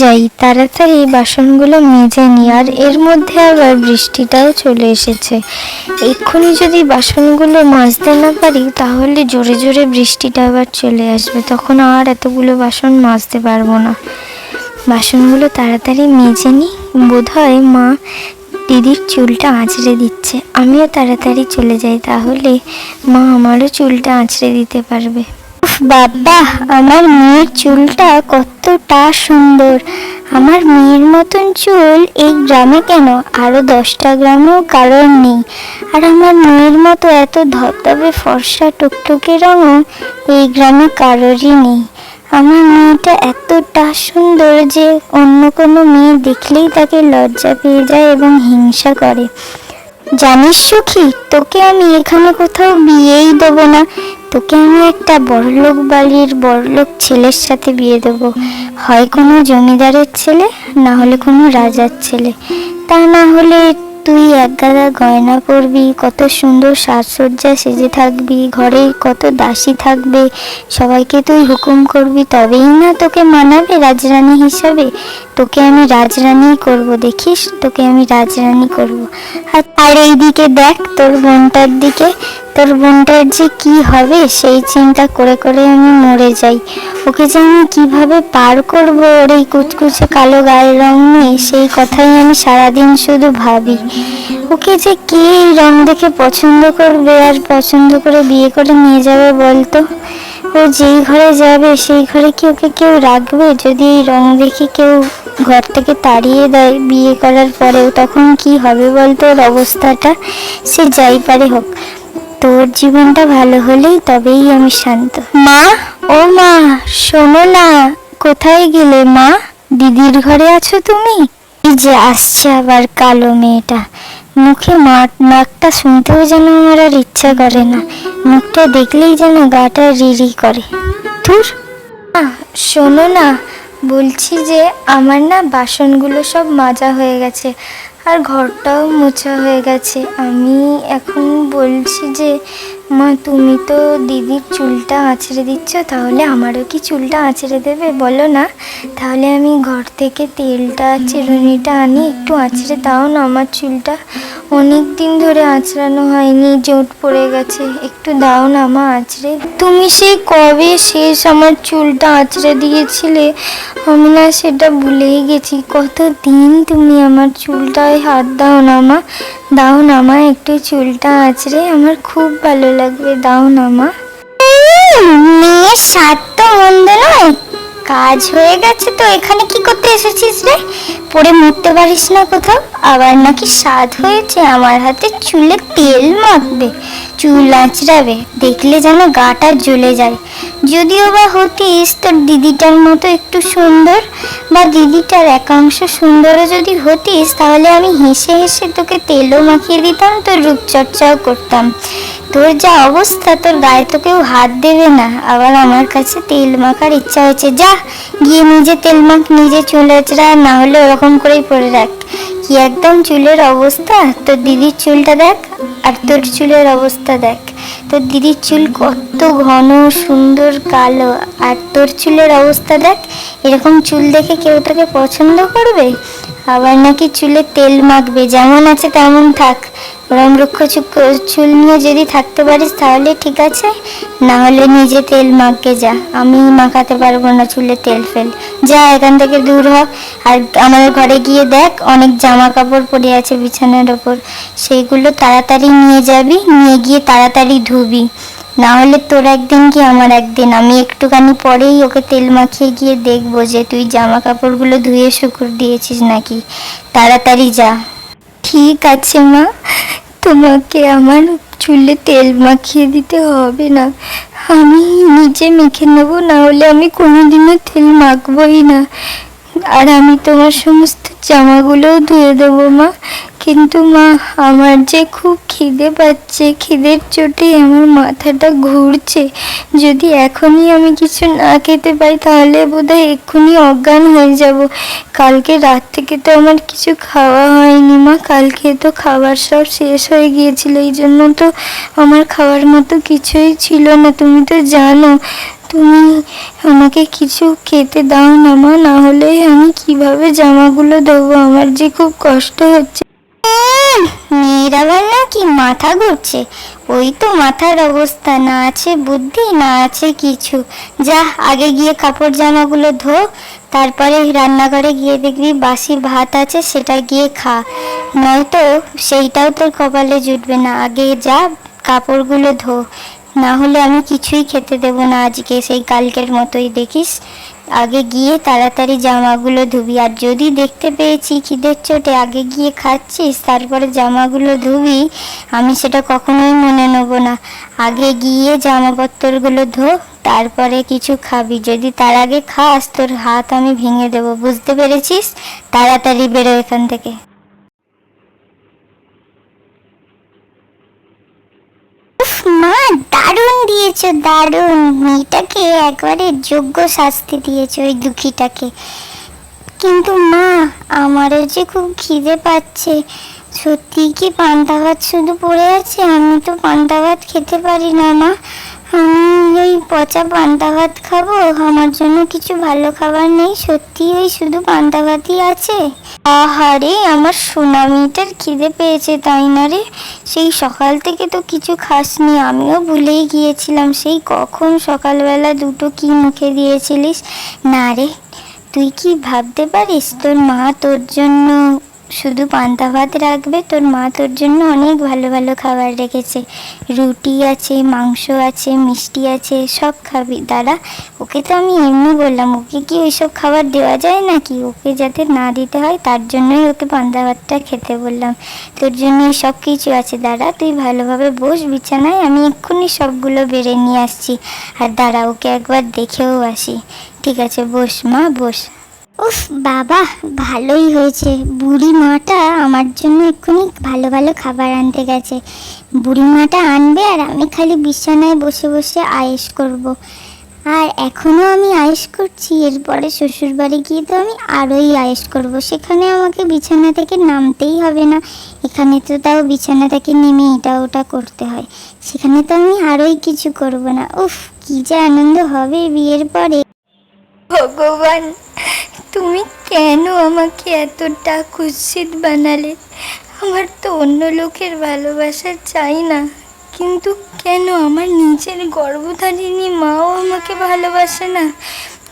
যাই, তাড়াতাড়ি বাসনগুলো মেজে নি আর এর মধ্যে আবার বৃষ্টিটাও চলে এসেছে। এক্ষুনি যদি বাসনগুলো মাজতে না পারি, তাহলে জোরে জোরে বৃষ্টিটা আবার চলে আসবে। তখন আর এতগুলো বাসন মাজতে পারব না। বাসনগুলো তাড়াতাড়ি মেজে নি বোধহয় মা দিদির চুলটা আঁচড়ে দিচ্ছে। আমিও তাড়াতাড়ি চলে যাই, তাহলে মা আমারও চুলটা আঁচড়ে দিতে পারবে। উফ, বাবা আমার মেয়ের চুলটা কতটা সুন্দর। আমার মেয়ের মতন চুল এই গ্রামে কেন? আরও দশটা গ্রামেও কারণ নেই। আর আমার মেয়ের মতো এত ধবধবে ফর্সা টুকটুকে রঙও এই গ্রামে কারোরই নেই। আমার মেয়েটা এতটা সুন্দর যে অন্য কোনো মেয়ে দেখলেই তাকে লজ্জা পেয়ে যায় এবং হিংসা করে। জানিস সুখী তোকে আমি এখানে কোথাও বিয়েই দেবো না। তোকে আমি একটা বড়লোক বাড়ির বড়লোক ছেলের সাথে বিয়ে দেবো। হয় কোনো জমিদারের ছেলে, না হলে কোনো রাজার ছেলে। তা না হলে তুই এক গাদা গয়না পরবি, কত সুন্দর সাজসজ্জা সেজে থাকবি, ঘরে কত দাসী থাকবে, সবাইকে তুই হুকুম করবি, তবেই না তোকে মানাবে রাজরানী হিসাবে। তোকে আমি রাজরানী করব, দেখিস? তোকে আমি রাজরানী করব। আর আর এইদিকে দেখ, তোর বোনটার দিকে। তোর বোনটার যে কি হবে, সেই চিন্তা করে করে আমি মরে যাই। ওকে যে আমি কীভাবে পার করব, ওর এই কুচকুচে কালো গায়ের রং নিয়ে, সেই কথাই আমি সারাদিন শুধু ভাবি। ওকে যে কে এই রং দেখে পছন্দ করবে, আর পছন্দ করে বিয়ে করে নিয়ে যাবে বলতো? ও যেই ঘরে যাবে, সেই ঘরে কি ওকে কেউ রাখবে? যদি এই রং দেখে কেউ ঘর থেকে তাড়িয়ে দেয় বিয়ে করার পরেও, তখন কি হবে বলতো ওর অবস্থাটা? সে যাই পারে হোক। তোর জীবনটা ভালো হলেই তবেই আমি শান্ত। মা? ও মা, শোনো না, কোথায় গেলে মা? দিদির ঘরে আছো তুমি? এই যে আসছে আবার কালো মেয়েটা। মুখে মাঠ নাকটা শুনতেও যেন আমার আর ইচ্ছা করে না। মুখটা দেখলেই যেন গাটা রিরি করে। ধুর। শোনো না, বলছি যে আমার না বাসনগুলো সব মাজা হয়ে গেছে। আর ঘরটাও মোছা হয়ে গেছে। আমি এখন বলছি যে মা, তুমি তো দিদির চুলটা আঁচড়ে দিচ্ছ, তাহলে আমারও কি চুলটা আঁচড়ে দেবে? বলো না। তাহলে আমি ঘর থেকে তেলটা, চিরুনিটা আনি, একটু আঁচড়ে দাও না আমার চুলটা। অনেক দিন ধরে আঁচড়ানো হয়নি, জোট পড়ে গেছে। একটু দাও না মা আঁচড়ে তুমি সেই কবে শেষ আমার চুলটা আঁচড়ে দিয়েছিলে? আমি না সেটা ভুলেই গেছি। কত দিন তুমি আমার চুলটায় হাত দাও না মা? দাও নামা একটু চুলটা আঁচড়ে আমার খুব ভালো লাগবে, দাও নামা মেয়ের স্বাদ তো মন্দ নয়। কাজ হয়ে গেছে তো, এখানে কি করতে এসেছিস রে? পরে মরতে পারিস না কোথাও? আবার নাকি স্বাদ হয়েছে, আমার হাতে চুলে তেল মাখবে। চুল আঁচড়াবে, দেখলে যেন গাটা জ্বলে যায়। যদিও বা হতিস, তোর দিদিটার মতো একটু সুন্দর বা দিদিটার একাংশ সুন্দরও যদি হতিস, তাহলে আমি হেসে হেসে তোকে তেলও মাখিয়ে দিতাম, তোর রূপচর্চাও করতাম। তোর যা অবস্থা, তোর গায়ে তো কেউ হাত দেবে না। আবার আমার কাছে তেল মাখার ইচ্ছা হয়েছে। যা, গিয়ে নিজে তেল মাখ, নিজে চুল আঁচড়া, না হলে ওরকম করেই পরে রাখ কি একদম চুলের অবস্থা? তোর দিদির চুলটা দেখ আর তোর চুলের অবস্থা দেখ। তোর দিদির চুল কত ঘন, সুন্দর, কালো। আর তোর চুলের অবস্থা দেখ, এরকম চুল দেখে কেউ তোকে পছন্দ করবে? আবার নাকি চুলে তেল মাখবে? যেমন আছে তেমন থাক। ওরম রুক্ষ চুল নিয়ে যদি থাকতে পারিস তাহলে ঠিক আছে। না হলে নিজে তেল মাখকে যা। আমি মাখাতে পারব না চুলে তেল ফেল। যা, এখান থেকে দূর হ। আর আমাদের ঘরে গিয়ে দেখ, অনেক জামা কাপড় পড়ে আছে বিছানার ওপর। সেইগুলো তাড়াতাড়ি নিয়ে যাবি, নিয়ে গিয়ে তাড়াতাড়ি ধুবি। না হলে তোর একদিন কি আমার একদিন। আমি একটুখানি পরেই ওকে তেল মাখিয়ে গিয়ে দেখব যে তুই জামা কাপড়গুলো ধুয়ে শুকুর দিয়েছিস নাকি। তাড়াতাড়ি যা। ঠিক আছে, মা। তোমাকে আমার চুলে তেল মাখিয়ে দিতে হবে না। আমি নিজে মেখে নেব, না হলে আমি কোনোদিনও তেল মাখবই না। আর আমি তোমার সমস্ত জামাগুলোও ধুয়ে দেবো মা। কিন্তু মা, আমার যে খুব খিদে পাচ্ছে, খিদের চোটে আমার মাথাটা ঘুরছে। যদি এখনই আমি কিছু না খেতে পাই, তাহলে বোধহয় এক্ষুনি অজ্ঞান হয়ে যাব। কালকে রাত থেকে তো আমার কিছু খাওয়া হয়নি মা। কালকে তো খাবার সব শেষ হয়ে গিয়েছিল এই জন্য তো আমার খাওয়ার মতো কিছুই ছিল না। তুমি তো জানো তুমি আমাকে কিছু খেতে দাও না মা, না হলে আমি কীভাবে জামাগুলো দেবো? আমার যে খুব কষ্ট হচ্ছে। মেয়ের আবার নাকি মাথা ঘুরছে। ওই তো মাথার অবস্থা, না আছে বুদ্ধি, না আছে কিছু। যা, আগে গিয়ে কাপড় জামাগুলো ধো, তারপরে রান্নাঘরে গিয়ে দেখবি বাসি ভাত আছে, সেটা গিয়ে খা। নয়তো সেইটাও তোর কপালে জুটবে না। আগে যা, কাপড়গুলো ধো। না হলে আমি কিছুই খেতে দেবো না আজকে, সেই কালকের মতোই দেখিস। আগে গিয়ে তাড়াতাড়ি জামাগুলো ধুবি, আর যদি দেখতে পেয়েছি খিদের চোটে আগে গিয়ে খাচ্ছিস, তারপরে জামাগুলো ধুবি, আমি সেটা কখনোই মনে নেব না। আগে গিয়ে জামাপত্রগুলো ধো, তারপরে কিছু খাবি। যদি তার আগে খাস, তোর হাত আমি ভেঙে দেবো, বুঝতে পেরেছিস? তাড়াতাড়ি বেরো এখান থেকে উফ, মা দারুণ দিয়েছ, দারুণ। মেয়েটাকে একবারে যোগ্য শাস্তি দিয়েছ ওই দুঃখীটাকে। কিন্তু মা, আমারও যে খুব খিদে পাচ্ছে। সত্যি কি পান্তা ভাত শুধু পড়ে আছে? আমি তো পান্তা ভাত খেতে পারি না, মা। আমি ওই পচা পান্তা ভাত খাব। আমার জন্য কিছু ভালো খাবার নেই। সত্যি ওই শুধু পান্তা ভাতই আছে? আহারে, আমার সোনা মেয়েটার খিদে পেয়েছে, তাই না রে? সেই সকাল থেকে তো কিছু খাসনি, আমিও ভুলেই গিয়েছিলাম। সেই কখন সকালবেলা দুটো কি মুখে দিয়েছিলিস? না রে, তুই কি ভাবতে পারিস? তোর মা তোর জন্য শুধু পান্তা ভাত রাখবে, তোর মা তোর জন্য অনেক ভালো ভালো খাবার রেখেছে। রুটি আছে, মাংস আছে, মিষ্টি আছে, সব খাবি। দাদা, ওকে তো আমি এমনি বললাম, ওকে কি ওইসব খাবার দেওয়া যায় নাকি? ওকে যাতে না দিতে হয়, তার জন্যই ওকে পান্তা ভাতটা খেতে বললাম। তোর জন্য সব কিছু আছে দাদা, তুই ভালোভাবে বস বিছানায়, আমি এক্ষুনি সবগুলো বেড়ে নিয়ে আসছি। আর দাঁড়া, ওকে একবার দেখেও আসি। ঠিক আছে, বস মা, বস। উফ, বাবা, ভালোই হয়েছে। বুড়ি মাটা আমার জন্য এক্ষুনি ভালো ভালো খাবার আনতে গেছে। বুড়ি মাটা আনবে আর আমি খালি বিছানায় বসে বসে আয়েস করব। আর এখনও আমি আয়েস করছি, এরপরে শ্বশুর বাড়ি গিয়ে তো আমি আরোই আয়েস করব। সেখানে আমাকে বিছানা থেকে নামতেই হবে না। এখানে তো তাও বিছানা থেকে নেমে এটা ওটা করতে হয়। সেখানে তো আমি আরোই কিছু করব না। উফ, কি যে আনন্দ হবে বিয়ের পরে। ভগবান, তুমি কেন আমাকে এতটা কুৎসিত বানালে? আমার তো অন্য লোকের ভালোবাসা চাই না। কিন্তু কেন আমার নিজের গর্ভধারিণী মাও আমাকে ভালোবাসে না?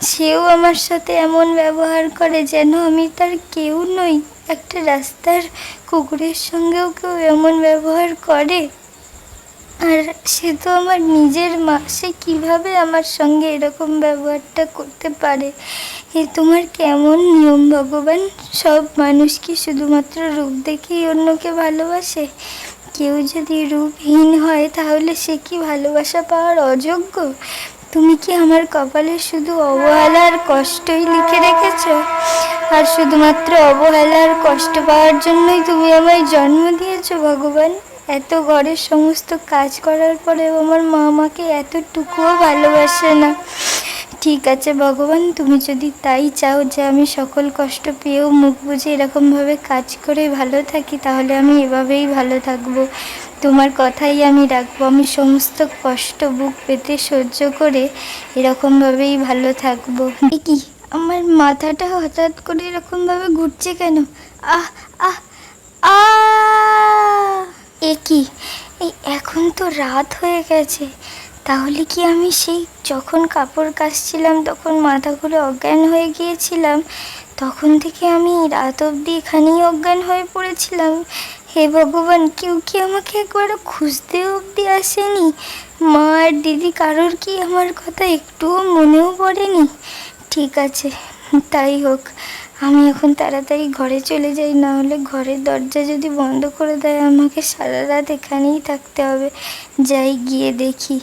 সেও আমার সাথে এমন ব্যবহার করে যেন আমি তার কেউ নই। একটা রাস্তার কুকুরের সঙ্গেও কেউ এমন ব্যবহার করে। আর সে তো আমার নিজের মা। সে কীভাবে আমার সঙ্গে এরকম ব্যবহারটা করতে পারে? এ তোমার কেমন নিয়ম, ভগবান? সব মানুষ কি শুধুমাত্র রূপ দেখেই অন্যকে ভালোবাসে? কেউ যদি রূপহীন হয়, তাহলে সে কি ভালোবাসা পাওয়ার অযোগ্য? তুমি কি আমার কপালে শুধু অবহেলা আর কষ্টই লিখে রেখেছ? আর শুধুমাত্র অবহেলা আর কষ্ট পাওয়ার জন্যই তুমি আমায় জন্ম দিয়েছ, ভগবান? এত ঘরের সমস্ত কাজ করার পরেও আমার মা আমাকে এতটুকুও ভালোবাসে না। ঠিক আছে ভগবান, তুমি যদি তাই চাও যে আমি সকল কষ্ট পেয়েও মুখ বুঝে এরকমভাবে কাজ করে ভালো থাকি, তাহলে আমি এভাবেই ভালো থাকব। তোমার কথাই আমি রাখব। আমি সমস্ত কষ্ট বুক পেতে সহ্য করে এরকমভাবেই ভালো থাকব। কি? আমার মাথাটা হঠাৎ করে এরকমভাবে ঘুরছে কেন? আহ আহ আহ! এ কি? এই এখন তো রাত হয়ে গেছে। তাহলে কি আমি সেই যখন কাপড় কাচছিলাম, তখন মাথা ঘুরে অজ্ঞান হয়ে গিয়েছিলাম? তখন থেকে আমি রাত অবধি এখানেই অজ্ঞান হয়ে পড়েছিলাম। হে ভগবান, কেউ কি আমাকে একবারও খুঁজতে অবধি আসেনি? মা আর দিদি কারোর কি আমার কথা একটুও মনেও পড়েনি? ঠিক আছে, তাই হোক। আমি এখন তাড়াতাড়ি ঘরে চলে যাই, না হলে ঘরের দরজা যদি বন্ধ করে দেয়, আমাকে সারা রাত এখানেই থাকতে হবে। যাই গিয়ে দেখি।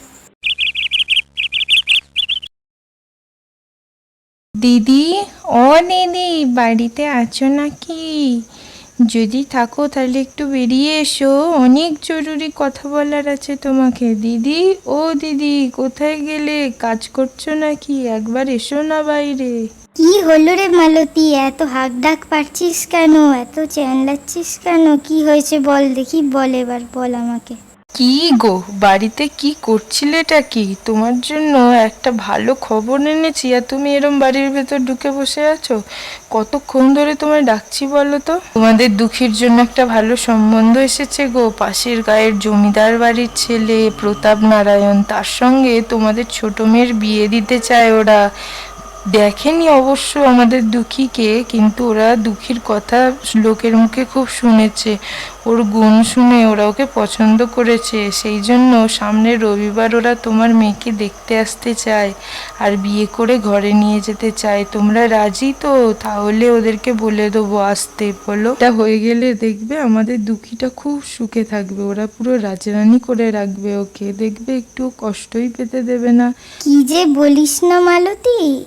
দিদি, ও দিদি বাড়িতে আছো নাকি? যদি থাকো তাহলে একটু বেরিয়ে এসো। অনেক জরুরি কথা বলার আছে তোমাকে। দিদি, ও দিদি, কোথায় গেলে? কাজ করছ নাকি? একবার এসো না বাইরে। কি হলো রে মালতী? এত হাক ডাক পারছিস কেন? এত চেঁলাচ্ছিস কেন? কি হয়েছে বল দেখি, বল এবার, বল আমাকে। কি গো, বাড়িতে কি করছিলেটা কি? তোমার জন্য একটা ভালো খবর এনেছি আর তুমি এরম বাড়ির ভেতর ঢুকে বসে আছো? কতক্ষণ ধরে তোমায় ডাকছি বলো তো? তোমাদের দুঃখীর জন্য একটা ভালো সম্বন্ধ এসেছে গো। পাশের গায়ের জমিদার বাড়ির ছেলে প্রতাপ নারায়ণ, তার সঙ্গে তোমাদের ছোট মেয়ের বিয়ে দিতে চায় ওরা। দেখেনি অবশ্য আমাদের দুঃখীকে, কিন্তু ওরা দুঃখীর কথা লোকের মুখে খুব শুনেছে। ওর গুণ শুনে ওরা ওকে পছন্দ করেছে। সেই জন্য সামনের রবিবার ওরা তোমার মেয়েকে দেখতে আসতে চায় আর বিয়ে করে ঘরে নিয়ে যেতে চায়। তোমরা রাজি তো? তাহলে ওদেরকে বলে দেবো আসতে, বলো। এটা হয়ে গেলে দেখবে আমাদের দুঃখীটা খুব সুখে থাকবে। ওরা পুরো রাজরানি করে রাখবে ওকে। দেখবে একটু কষ্টই পেতে দেবে না। কি যে বলিস না মালতী।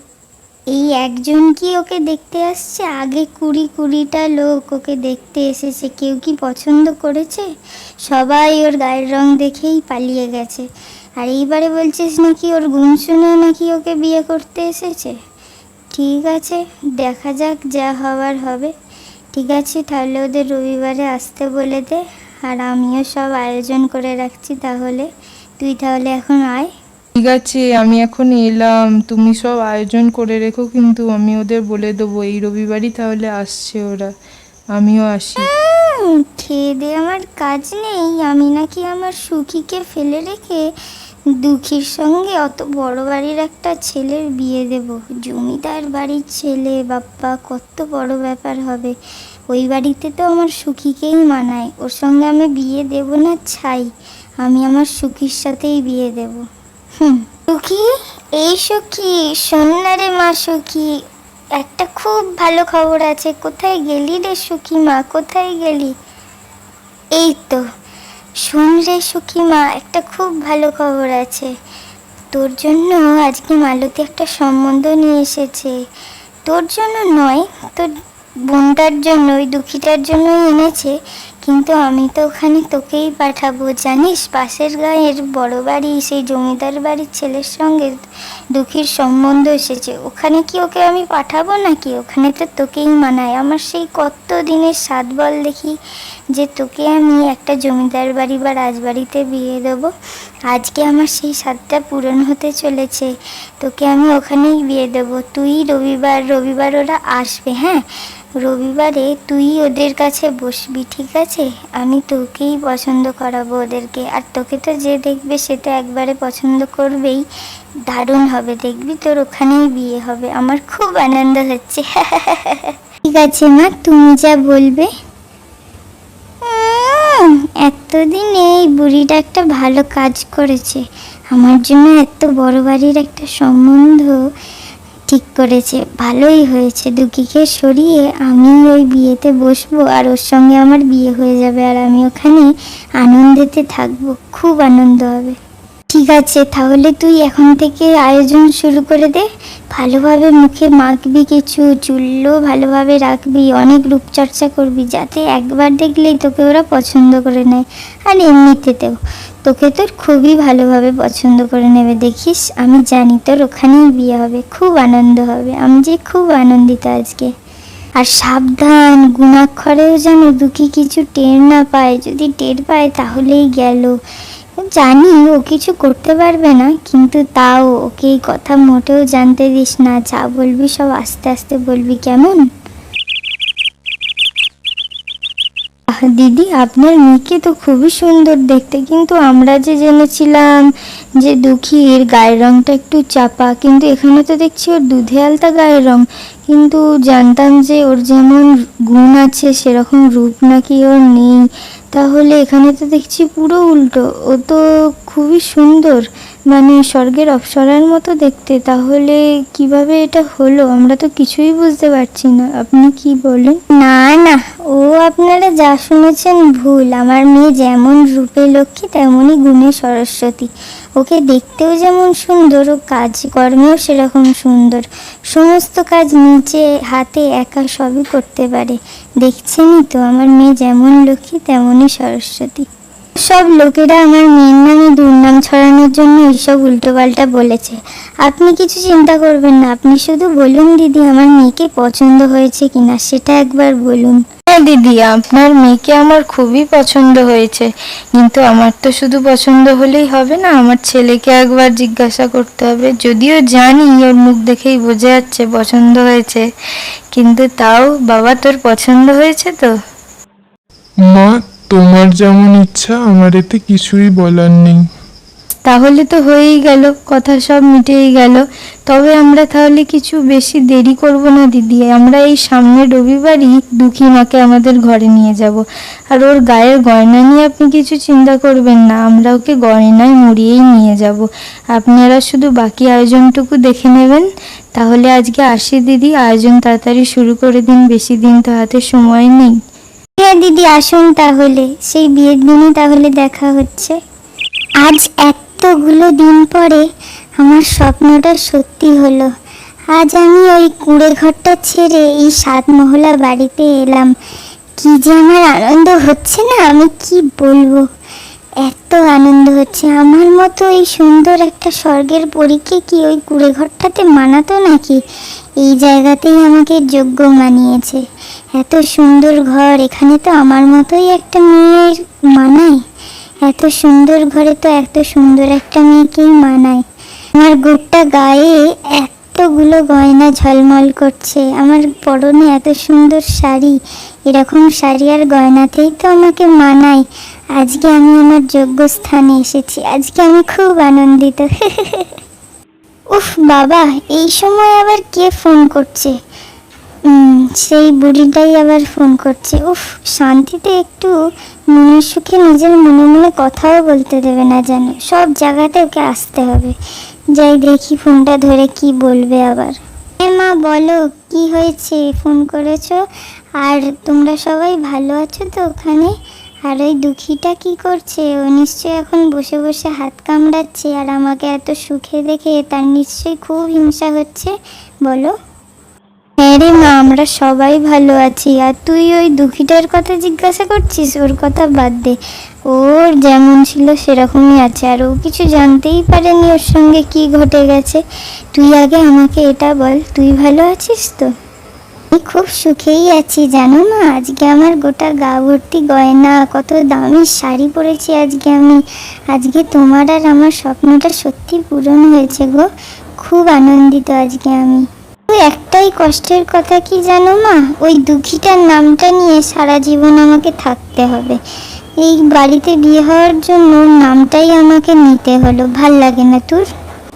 এই একজন কি ওকে দেখতে আসছে? আগে কুড়ি কুড়িটা লোক ওকে দেখতে এসেছে। কেউ কি পছন্দ করেছে? সবাই ওর গায়ের রং দেখেই পালিয়ে গেছে। আর এইবারে বলছিস নাকি ওর গুণ শুনে নাকি ওকে বিয়ে করতে এসেছে? ঠিক আছে, দেখা যাক যা হওয়ার হবে। ঠিক আছে, তাহলে ওদের রবিবারে আসতে বলে দে। আর আমিও সব আয়োজন করে রাখছি তাহলে। তুই তাহলে এখন আয়। ঠিক আছে, আমি এখন এলাম। তুমি সব আয়োজন করে রেখো, কিন্তু আমি ওদের বলে দেবো, এই রবিবারই তাহলে আসছে ওরা। আমিও আসি। খেয়ে আমার কাজ নেই। আমি নাকি আমার সুখীকে ফেলে রেখে দুঃখীর সঙ্গে অত বড় বাড়ির একটা ছেলের বিয়ে দেব। জমিদার বাড়ির ছেলে, বাপ্পা, কত বড় ব্যাপার হবে। ওই বাড়িতে তো আমার সুখীকেই মানায়। ওর সঙ্গে আমি বিয়ে দেব না, ছাই। আমি আমার সুখীর সাথেই বিয়ে দেব। সুখী? এই সুখী? শোন না রে মা সুখী? একটা খুব ভালো খবর আছে। কোথায় গেলি রে সুখী মা? কোথায় গেলি? এই তো, শোন রে সুখী মা, একটা খুব ভালো খবর আছে। তোর জন্য আজকে মালতী একটা সম্বন্ধ নিয়ে এসেছে। তোর জন্য নয়, তোর বোনটার জন্য ওই দুঃখীটার জন্যই এনেছে। কিন্তু আমি তো ওখানে তোকেই পাঠাবো, জানিস? পাশের গায়ের বড় বাড়ি, সেই জমিদার বাড়ির ছেলের সঙ্গে দুঃখীর সম্বন্ধ এসেছে। ওখানে কি ওকে আমি পাঠাবো নাকি? ওখানে তো তোকেই মানায়। আমার সেই কত দিনের স্বাদ বল দেখি যে তোকে আমি একটা জমিদার বাড়ি বা রাজবাড়িতে বিয়ে দেবো। আজকে আমার সেই স্বাদটা পূরণ হতে চলেছে। তোকে আমি ওখানেই বিয়ে দেবো। তুই রবিবার রবিবার ওরা আসবে হ্যাঁ? রবিবারে তুই ওদের কাছে বসবি, ঠিক আছে? আমি তোকেই পছন্দ করাবো ওদেরকে। আর তোকে তো যে দেখবে সে তো একবারে পছন্দ করবেই। দারুণ হবে, দেখবি তোর ওখানেই বিয়ে হবে। আমার খুব আনন্দ হচ্ছে। ঠিক আছে মা, তুমি যা বলবে। এতদিন এই বুড়িটা একটা ভালো কাজ করেছে। আমার জন্য এত বড় বাড়ির একটা সম্বন্ধ। ঠিক করেছে, ভালোই হয়েছে। দুকিকে সরিয়ে আমি ওই বিয়েতে বসবো আর ওর সঙ্গে আমার বিয়ে হয়ে যাবে আর আমি ওখানে আনন্দেতে থাকব। খুব আনন্দ হবে। ঠিক আছে, তাহলে তুই এখন থেকে আয়োজন শুরু করে দে। ভালোভাবে মুখে মাখবি, কিছু চুলও ভালোভাবে রাখবি, অনেক রূপচর্চা করবি, যাতে একবার দেখলেই তোকে ওরা পছন্দ করে নেয়। আর এমনিতেতেও তোকে তোর খুবই ভালোভাবে পছন্দ করে নেবে, দেখিস? আমি জানি তোর ওখানেই বিয়ে হবে, খুব আনন্দ হবে। আমি যে খুব আনন্দিত আজকে। আর সাবধান, গুণাক্ষরেও যেন দুঃখী কিছু টের না পায়। যদি টের পায়, তাহলেই গেল। জানি ও কিছু করতে পারবে না, কিন্তু তাও ওকে এই কথা মোটেও জানতে দিস না। যা বলবি সব আস্তে আস্তে বলবি, কেমন? দিদি, আপনার মেয়েকে তো খুবই সুন্দর দেখতে, কিন্তু আমরা যে জেনেছিলাম যে দুঃখীর গায়ের রংটা একটু চাপা, কিন্তু এখানে তো দেখছি ওর দুধে আলতা গায়ের রং। কিন্তু জানতাম যে ওর যেমন গুণ আছে, সেরকম রূপ নাকি ওর নেই। তাহলে এখানে তো দেখছি পুরো উল্টো। ও তো খুবই সুন্দর। মানে স্বর্গের অপ্সরার মতো দেখতে, তাহলে কীভাবে এটা হলো? আমরা তো কিছুই বুঝতে পারছি না। আপনি কি বলেন? না না, ও আপনারা যা শুনেছেন ভুল। আমার মেয়ে যেমন রূপে লক্ষ্মী তেমনই গুণে সরস্বতী। ওকে দেখতেও যেমন সুন্দর, ও কাজ কর্মেও সেরকম সুন্দর। সমস্ত কাজ নিচে হাতে একা সবই করতে পারে। দেখছেনই তো, আমার মেয়ে যেমন লক্ষ্মী তেমনই সরস্বতী। সব লোকেরা আমার মেয়ের নামে দুর্নাম ছড়ানোর জন্য এইসব উল্টোপাল্টা বলেছে। আপনি কিছু চিন্তা করবেন না আপনি শুধু বলুন দিদি আমার মেয়েকে পছন্দ হয়েছে কিনা সেটা একবার বলুন। হ্যাঁ দিদি আপনার মেয়েকে আমার খুবই পছন্দ হয়েছে কিন্তু আমার তো শুধু পছন্দ হলেই হবে না আমার ছেলেকে একবার জিজ্ঞাসা করতে হবে। যদিও জানি ওর মুখ দেখেই বোঝা যাচ্ছে পছন্দ হয়েছে কিন্তু তাও বাবা তোর পছন্দ হয়েছে তো? মা তোমার যেমন ইচ্ছা, আমার এতে কিছুই বলার নেই। তাহলে তো হয়েই গেল, কথা সব মিটেই গেল। তবে আমরা তাহলে কিছু বেশি দেরি করব না, দিদি। আমরা এই সামনের রবিবারই দুঃখী মাকে আমাদের ঘরে নিয়ে যাব। আর ওর গায়ের গয়না নিয়ে আপনি কিছু চিন্তা করবেন না, আমরা ওকে গয়নায় মুড়িয়েই নিয়ে যাব। আপনারা শুধু বাকি আয়োজনটুকু দেখে নেবেন। তাহলে আজকে আসি, দিদি। আয়োজন তাড়াতাড়ি শুরু করে দিন, বেশি দিন তো হাতে সময় নেই। হ্যাঁ দিদি, আসুন তাহলে। সেই বিয়ের দিনই তাহলে দেখা হচ্ছে। আজ এতগুলো দিন পরে আমার স্বপ্নটা সত্যি হলো। আজ আমি ওই কুড়ে ঘরটা ছেড়ে এই সাত মহলা বাড়িতে এলাম। কি যে আমার আনন্দ হচ্ছে না, আমি কি বলব? এত আনন্দ হচ্ছে। আমার মতো এই সুন্দর একটা স্বর্গের পরীকে কি ওই কুড়ে ঘরটাতে মানাতো নাকি? এই জায়গাতেই আমাকে যোগ্য মানিয়েছে। এত সুন্দর ঘর, এখানে তো আমার মতোই একটা মেয়ের মানায়। এত সুন্দর ঘরে তো এত সুন্দর একটা মেয়েকেই মানায়। আমার গোটা গায়ে এতগুলো গয়না ঝলমল করছে। আমার পরনে এত সুন্দর শাড়ি, এরকম শাড়ি আর গয়নাতেই তো আমাকে মানায়। আজকে আমি আমার যোগ্য স্থানে এসেছি। আজকে আমি খুব আনন্দিত। উফ, বাবা, এই সময় আবার কে ফোন করছে? সেই বুড়িটাই আবার ফোন করছে। উফ, শান্তিতে একটু মনের সুখে নিজের মনে মনে কথাও বলতে দেবে না যেন। সব জায়গাতে ওকে আসতে হবে। যাই দেখি ফোনটা ধরে কি বলবে আবার। হ্যাঁ মা, বলো, কি হয়েছে? ফোন করেছ? আর তোমরা সবাই ভালো আছো তো ওখানে? আর ওই দুঃখীটা কি করছে? ও নিশ্চয়ই এখন বসে বসে হাত কামড়াচ্ছে আর আমাকে এত সুখে দেখে তার নিশ্চয়ই খুব হিংসা হচ্ছে। বলো। হ্যাঁ রে মা, আমরা সবাই ভালো আছি। আর তুই ওই দুঃখীটার কথা জিজ্ঞাসা করছিস? ওর কথা বাদ দে। ওর যেমন ছিল সেরকমই আছে। আর ও কিছু জানতেই পারেনি ওর সঙ্গে কি ঘটে গেছে। তুই আগে আমাকে এটা বল। তুই ভালো আছিস তো? আমি খুব সুখেই আছি, জানো না আজকে আমার গোটা গা ভর্তি গয়না, কত দামি শাড়ি পরেছি আজকে আমি। আজকে তোমার আর আমার স্বপ্নটা সত্যি পূরণ হয়েছে গো। খুব আনন্দিত আজকে আমি। একটাই কষ্টের কথা কি জানো মা? ওই দুঃখীটার নামটা নিয়ে সারা জীবন আমাকে থাকতে হবে। এই বাড়িতে বিয়ে হওয়ার জন্য নামটাই আমাকে নিতে হলো। ভালো লাগে না তোর?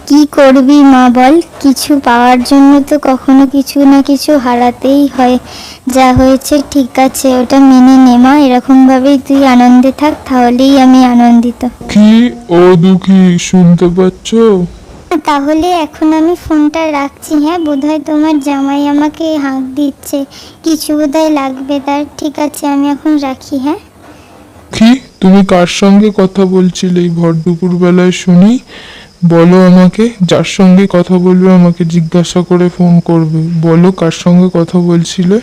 কি করবি মা বল? কিছু পাওয়ার জন্য তো কখনো কিছু না কিছু হারাতেই হয়। যা হয়েছে ঠিক আছে ওটা মেনে নে মা এরকম ভাবেই তুই আনন্দে থাক তাহলেই আমি আনন্দিত। কি ও দুঃখী শুনতে পাচ্ছ? তাহলে এখন আমি ফোনটা রাখছি হ্যাঁ? বোধহয় তোমার জামাই আমাকে হাঁক দিচ্ছে। কিছু বোধহয় লাগবে তার। ঠিক আছে আমি এখন রাখি হ্যাঁ? কি? তুমি কার সঙ্গে কথা বলছিলে এই ভর দুপুর বেলায় শুনি? বলো আমাকে যার সঙ্গে কথা বলবে আমাকে জিজ্ঞাসা করে ফোন করবে। বলো কার সঙ্গে কথা বলছিলে?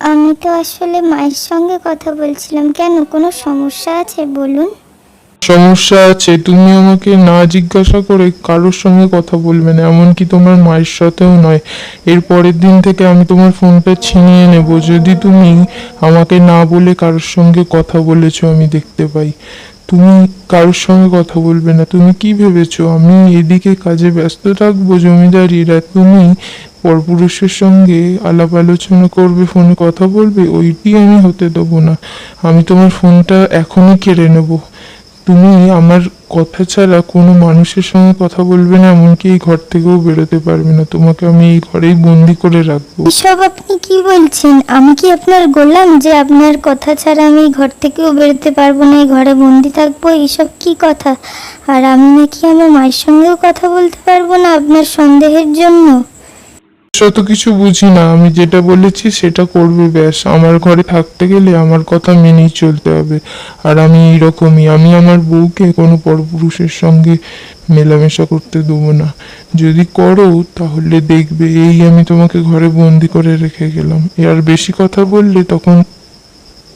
আমি তো আসলে মায়ের সঙ্গে কথা বলছিলাম। কেন কোনো সমস্যা আছে? বলুন। সমস্যা আছে। তুমি আমাকে না জিজ্ঞাসা করে কারোর সঙ্গে কথা বলবে না এমনকি তোমার মায়ের সাথেও নয়। এর পরের দিন থেকে আমি তোমার ফোনটা ছিনিয়ে নেব। যদি তুমি আমাকে না বলে কারোর সঙ্গে কথা বলেছ আমি দেখতে পাই। তুমি কারোর সঙ্গে কথা বলবে না। তুমি কি ভেবেছো? আমি এদিকে কাজে ব্যস্ত থাকব, জমিদারিরা। তুমি পরপুরুষের সঙ্গে আলাপ আলোচনা করবে, ফোনে কথা বলবে, ওইটি আমি হতে দেবো না। আমি তোমার ফোনটা এখনই কেড়ে নেব। তুমি আমার কথা ছাড়া কোনো মানুষের সঙ্গে কথা বলবে না, এমনকি এই ঘর থেকেও বেরোতে পারবে না। তোমাকে আমি এই ঘরেই বন্দি করে রাখব। এসব আপনি কি বলছেন? আমি কি আপনার গোলাম যে আপনার কথা ছাড়া আমি এই ঘর থেকেও বেরোতে পারব না, এই ঘরে বন্দি থাকব? এইসব কি কথা? আর আমি নাকি আমার মায়ের সঙ্গেও কথা বলতে পারব না আপনার সন্দেহের জন্য? শত কিছু বুঝি না। আমি যেটা বলেছি সেটা করবে, ব্যাস। আমার ঘরে থাকতে গেলে আমার কথা মেনেই চলতে হবে। আর আমি এইরকমই। আমি আমার বউকে কোনো পরপুরুষের সঙ্গে মেলামেশা করতে দেবো না। যদি করো, তাহলে দেখবে। এই আমি তোমাকে ঘরে বন্দি করে রেখে গেলাম। আর বেশি কথা বললে তখন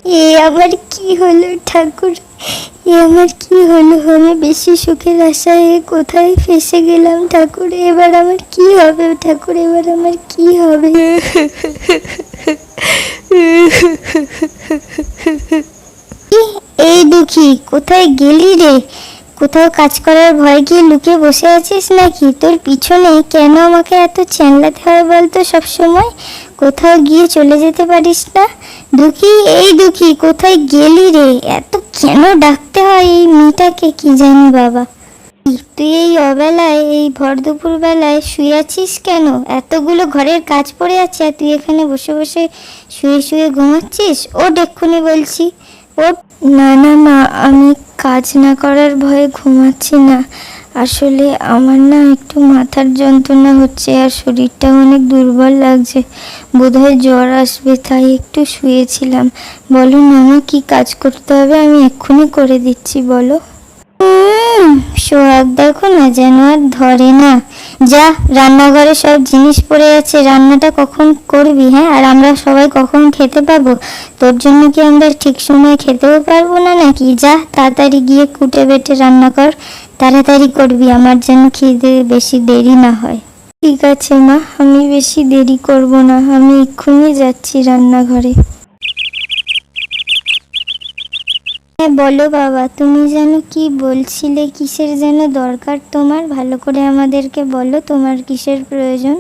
এ আমার কি হলো ঠাকুর? এ আমার কি হলো? আমি বেশি সুখের আশায় কোথায় ফেসে গেলাম ঠাকুর? এবার আমার কি হবে ঠাকুর? এবার আমার কি হবে? এই দুঃখী, কোথায় গেলি রে? কোথাও কাজ করার ভয় গিয়ে লুকে বসে আছিস নাকি? তোর পিছনে কেন আমাকে এত চ্যাংলাতে হয় বলতো সবসময়? কোথাও গিয়ে চলে যেতে পারিস না? দুঃখী, এই দুঃখী, কোথায় গেলি রে? এত কেন ডাকতে হয় এই মেয়েটাকে কি জানি বাবা? তুই এই অবেলায়, এই ভর দুপুর বেলায় শুয়ে আছিস কেন? এতগুলো ঘরের কাজ পড়ে আছে, আর তুই এখানে বসে বসে শুয়ে শুয়ে ঘুমাচ্ছিস? ও এক্ষুনি বলছি। ও না না, মা, আমি কাজ না করার ভয়ে ঘুমাচ্ছি না। আসলে আমার না একটু মাথার যন্ত্রণা হচ্ছে আর শরীরটা অনেক দুর্বল লাগছে। বোধহয় জ্বর আসবে, তাই একটু শুয়েছিলাম। বলো না কি কাজ করতে হবে? আমি এক্ষুনি করে দিচ্ছি, বলো। সোহাগ দেখো না যেন আর ধরে না। যা, রান্নাঘরে সব জিনিস পড়ে আছে, রান্নাটা কখন করবি হ্যাঁ? আর আমরা সবাই কখন খেতে পাবো? তোর জন্য কি আমরা ঠিক সময় খেতেও পারব না নাকি? যা, তাড়াতাড়ি গিয়ে কুটে বেটে রান্না কর, তাড়াতাড়ি করবি, আমার যেন খিদে বেশি দেরি না হয়। ঠিক আছে মা, আমি বেশি দেরি করব না, আমি এক্ষুনি যাচ্ছি রান্নাঘরে। হ্যাঁ বলো বাবা, তুমি যেন কি বলছিলে, কিসের যেন দরকার তোমার? ভালো করে আমাদেরকে বলো, তোমার কিসের প্রয়োজন?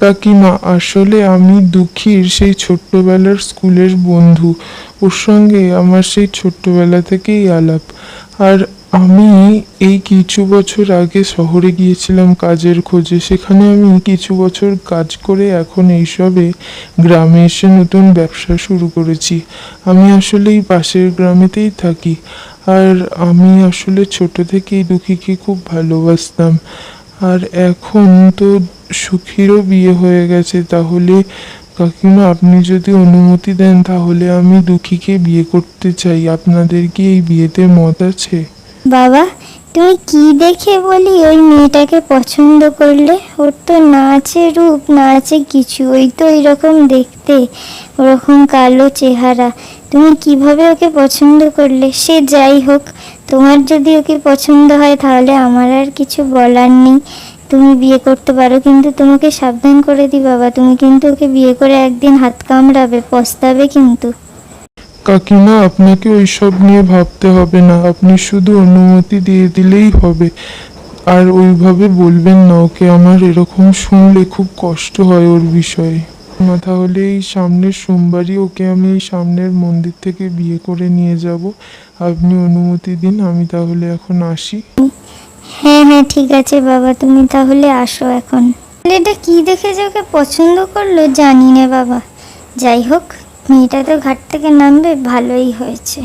কাকিমা আসলে আমি দুঃখীর সেই ছোট্টবেলার স্কুলের বন্ধু। ওর সঙ্গে আমার সেই ছোট্টবেলা থেকেই আলাপ। আর আমি এই কিছু বছর আগে শহরে গিয়েছিলাম কাজের খোঁজে। সেখানে আমি কিছু বছর কাজ করে এখন এইসবে গ্রামে এসে নতুন ব্যবসা শুরু করেছি। আমি আসলে এই পাশের গ্রামেতেই থাকি। আর আমি আসলে ছোট থেকেই দুঃখীকে খুব ভালোবাসতাম। আর এখন তো সুখীরও বিয়ে হয়ে গেছে। তাহলে কাকিমা, আপনি যদি অনুমতি দেন, তাহলে আমি দুঃখীকে বিয়ে করতে চাই। আপনাদের কি এই বিয়েতে মত আছে? বাবা, তুমি কি দেখে বলি ওই মেয়েটাকে পছন্দ করলে? ওর তো না আছে রূপ না আছে কিছু, ওই তো এরকম দেখতে, ওরকম কালো চেহারা। তুমি কীভাবে ওকে পছন্দ করলে? সে যাই হোক, তোমার যদি ওকে পছন্দ হয় তাহলে আমার আর কিছু বলার নেই। তুমি বিয়ে করতে পারো, কিন্তু তোমাকে সাবধান করে দি বাবা। তুমি কিন্তু ওকে বিয়ে করে একদিন হাত কামড়াবে, পস্তাবে কিন্তু। কাকিমা, আপনাকে ওইসব নিয়ে ভাবতে হবে না। আপনি শুধু অনুমতি দিয়ে দিলেই হবে। আর ওইভাবে বলবেন না, ওকে আমার এরকম শুনলে খুব কষ্ট হয় ওর বিষয়ে। না, তাহলে এই সামনের সোমবারই ওকে আমি এই সামনের মন্দির থেকে বিয়ে করে নিয়ে যাব। আপনি অনুমতি দিন, আমি তাহলে এখন আসি। হ্যাঁ হ্যাঁ ঠিক আছে বাবা, তুমি তাহলে আসো এখন। এটা কি দেখে যে ওকে পছন্দ করল জানি না বাবা। যাই হোক। মেয়েটা তো ঘাট থেকে নামবে, ভালোই হয়েছে।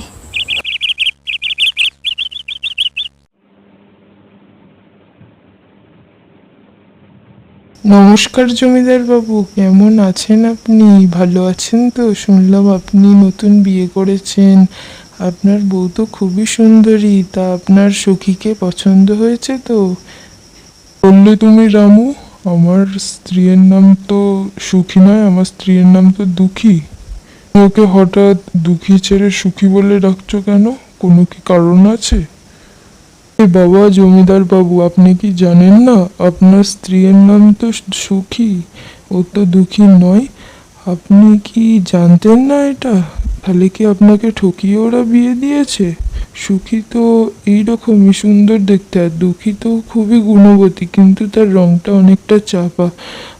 নমস্কার জমিদার বাবু, কেমন আছেন আপনি? ভালো আছেন তো? শুনলাম আপনি নতুন বিয়ে করেছেন। আপনার বউ তো খুবই সুন্দরী, তা আপনার সখীকে পছন্দ হয়েছে তো? বললে তুমি রামু, আমার স্ত্রীর নাম তো সুখী নয়, আমার স্ত্রীর নাম তো দুঃখী। ওকে হঠাৎ দুঃখী ছেড়ে সুখী বলে ডাকছো কেন? কোনো কি কারণ আছে? এ বাবা জমিদার বাবু, আপনি কি জানেন না? আপনার স্ত্রীর নাম তো সুখী, ও তো দুঃখী নয়। আপনি কি জানতেন না এটা? তাহলে কি আপনাকে ঠকিয়ে ওরা বিয়ে দিয়েছে? সুখী তো এইরকমই সুন্দর দেখতে, আর দুঃখী তো খুবই গুণবতী, কিন্তু তার রংটা অনেকটা চাপা।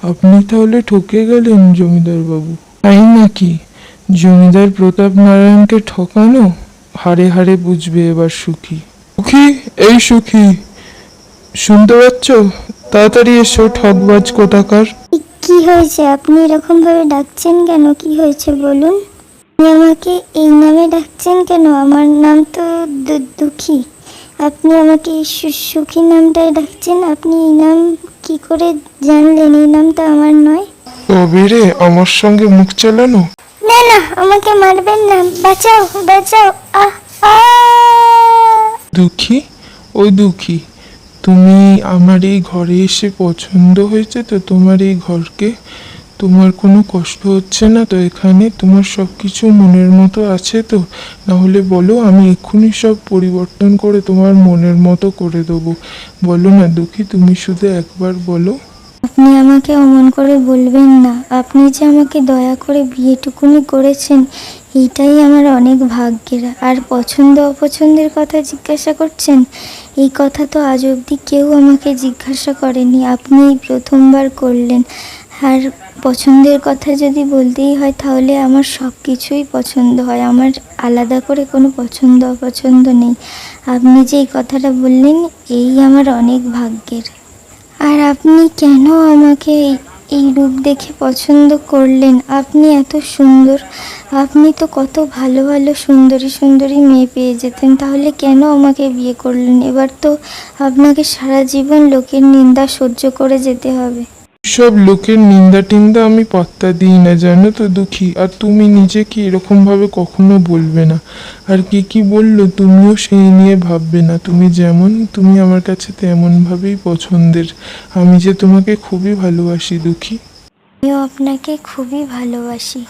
আপনি তাহলে ঠকে গেলেন জমিদার বাবু। তাই নাকি? জমিদার প্রতাপ নারায়ণকে ঠকানো? হারে হারে বুঝবে এবার সুখী। সুখী? এই সুখী? শুনতে পাচ্ছ? তাড়াতাড়ি এসো ঠকবাজ কোথাকার কি- হয়েছে? আপনি এরকম ভাবে ডাকছেন কেন? কি হয়েছে বলুন? আপনি আমাকে এই নামে ডাকছেন কেন? আমার নাম তো দুঃখী। আপনি আমাকে এই সুখী নামটাই ডাকছেন? আপনি এই নাম কি করে জানলেন? এই নামটা আমার নয়। তবে রে আমার সঙ্গে মুখ চালানো? না না, আমাকে মারবেন না। বাঁচাও বাঁচাও। দুঃখী, ও দুঃখী, তুমি আমার এই ঘরে এসে পছন্দ হয়েছে তো তোমার এই ঘরকে তোমার কোনো কষ্ট হচ্ছে না তো এখানে তোমার সব কিছু মনের মতো আছে তো? না হলে বলো, আমি এক্ষুনি সব পরিবর্তন করে তোমার মনের মতো করে দেবো। বলো না দুঃখী, তুমি শুধু একবার বলো। আপনি আমাকে অমন করে বলবেন না। আপনি যে আমাকে দয়া করে বিয়েটুকুনি করেছেন, এইটাই আমার অনেক ভাগ্যের। আর পছন্দ অপছন্দের কথা জিজ্ঞাসা করছেন, এই কথা তো আজ অবধি কেউ আমাকে জিজ্ঞাসা করেনি। আপনি প্রথমবার করলেন। আর পছন্দের কথা যদি বলতেই হয়, তাহলে আমার সব কিছুই পছন্দ হয়। আমার আলাদা করে কোনো পছন্দ অপছন্দ নেই। আপনি যে এই কথাটা বললেন, এই আমার অনেক ভাগ্যের। আর আপনি কেন আমাকে এই- রূপ দেখে পছন্দ করলেন? আপনি এত সুন্দর। আপনি তো কত ভালো ভালো, সুন্দরী সুন্দরী মেয়ে পেয়ে যেতেন। তাহলে কেন আমাকে বিয়ে করলেন? এবার তো আপনাকে সারা জীবন লোকের নিন্দা সহ্য করে যেতে হবে। এইসব লোকের নিন্দা টিন্দা আমি পাত্তা দিই না, জানো তো দুঃখী। আর তুমি নিজে কি এরকমভাবে কখনো বলবে না। আর কে কি বলল তুমিও সেই নিয়ে ভাববে না। তুমি যেমন, তুমি আমার কাছে তেমনভাবেই পছন্দের। আমি যে তোমাকে খুবই ভালোবাসি, দুঃখী। আমিও আপনাকে খুবই ভালোবাসি।